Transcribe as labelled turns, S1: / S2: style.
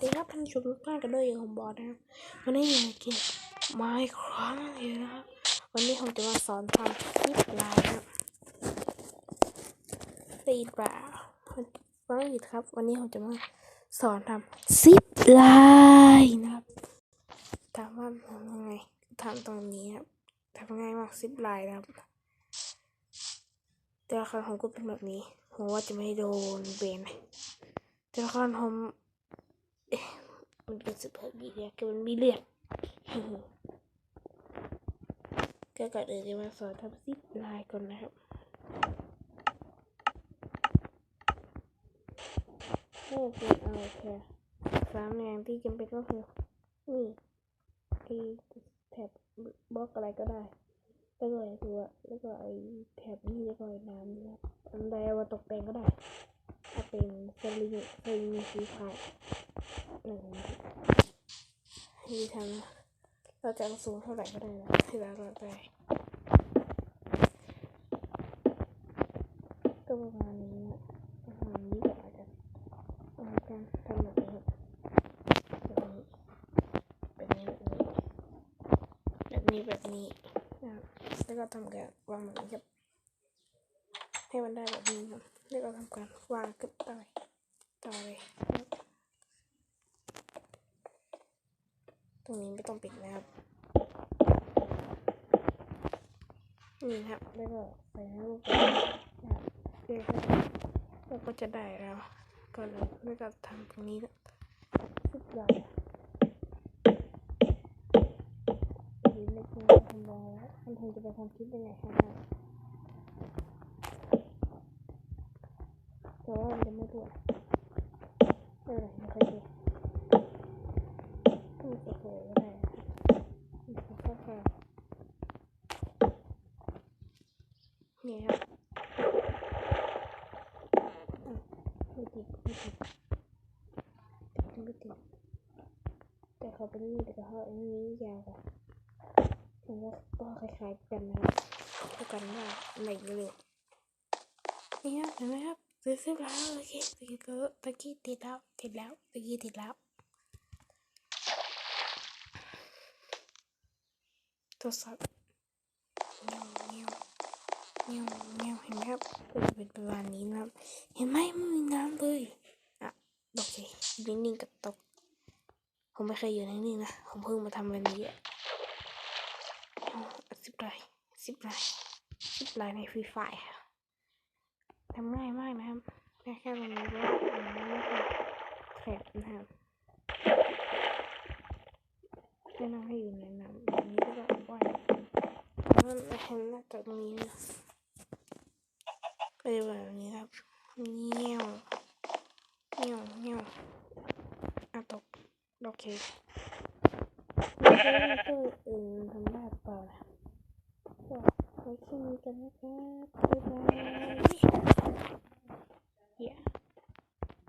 S1: สดีครับท่านผู้ชมทุกท่านกันด้วยอย่างผมบอกนะครับวันนี้อยู่ในเกมไมครั้งอยู่นะครับวันนี้ผมจะมาสอนทำคลิปลน์นะครับได้ยินเปลาฟังไม่ผิดครับ วันนี้ผมจะมาสอนทำซิปไลน์นะครับถามว่าทำยังไงทำตรงนี้ครับทำง่ายมากซิปไลน์นะครับ แต่ละครั้งผมก็เป็นแบบนี้ผมว่าจะไม่โดนเบนแต่ละครั้งผมเอ๊ะ มันเป็นสุภาพดีเนี่ยคือมันมีเลือดก็ก่อนอื่นจะมาสอนทำซิปลน์ก่อนนะครับนี่คืออะไรแค่สามอย่างที่จำเป็นก็คือนี่ไอ้แท็บบล็อกอะไรก็ได้แล้วก็ไอตัวแล้วก็ไอ้แท็บนี่แล้วก็ไอ้น้ำนะครับอันใดเอามาตกแต่งก็ได้ถ้าเป็นสลิงสลิงสีขาว หนึ่งนี่ทำนะเราจะเอาสูงเท่าไหร่ก็ได้นะที่เราเราไปก็ประมาณนี้นะประมาณนี้ก็อาจจะเอาการทำแบบนี้แบบนี้แบบนี้แบบนี้แบบนี้นะครับแล้วก็ทำการวางแบบนี้ครับให้มันได้แบบนี้ครับแล้วก็ทำการวางขึ้นต่อไปต่อเลยครับ ตรงนี้ไม่ต้องปิดนะครับ นี่ครับแล้วก็ใส่ให้ลูกนะครับเรียกให้แล้วก็จะได้แล้ว ก็เลยแล้วก็ทำตรงนี้ทุกอย่างดีเล็กน้อยทำรองแล้วท่านคงจะไปทำคลิปยังไงครับแต่ว่ามันจะไม่ด้วยไม่เป็นไรไม่ค่อยดี ต้องจะโผล่ก็ได้นะครับก็แค่นี่ครับไม่ติดไม่ติดไม่ติดแต่เขาเป็นนี่แต่เขาอันนี้ยาวกว่าผมว่าก็คล้ายๆกันนะครับเท่กันว่าไหนเร็วนี่ครับเห็นไหมครับซื้อซื้อแล้วโอเคตะกี้ก็ตะกี้ติดแล้วติดแล้วตะกี้ติดแล้ว ทดสอบเงี้ยวเงี้ยวเงี้ยวเงี้ยวเห็นไหมครับก็จะเป็นประมาณนี้นะครับเห็นไหมไม่มีน้ำเลยอะโอเคนิ่งๆกับตก ผมไม่เคยอยู่นิ่งๆนะผมเพิ่งมาทำวันนี้อะอ๋อสิบลายสิบลายสิบลายในฟรีไฟร์ทำง่ายมากนะครับแค่แค่ตรงนี้ก็อันนี้ก็คือแครบนะครับแนะนำให้อยู่ในก็แบบว่ายแล้ว เห็นหน้าจากตรงนี้นะก็จะแบบนี้ครับเงี้ยวเงี้ยวเงี้ยวอะตกโอเคแล้วก็ตัวอื่นทำได้เปล่านะก็ไว้แค่นี้กันนะครับบ๊ายบาย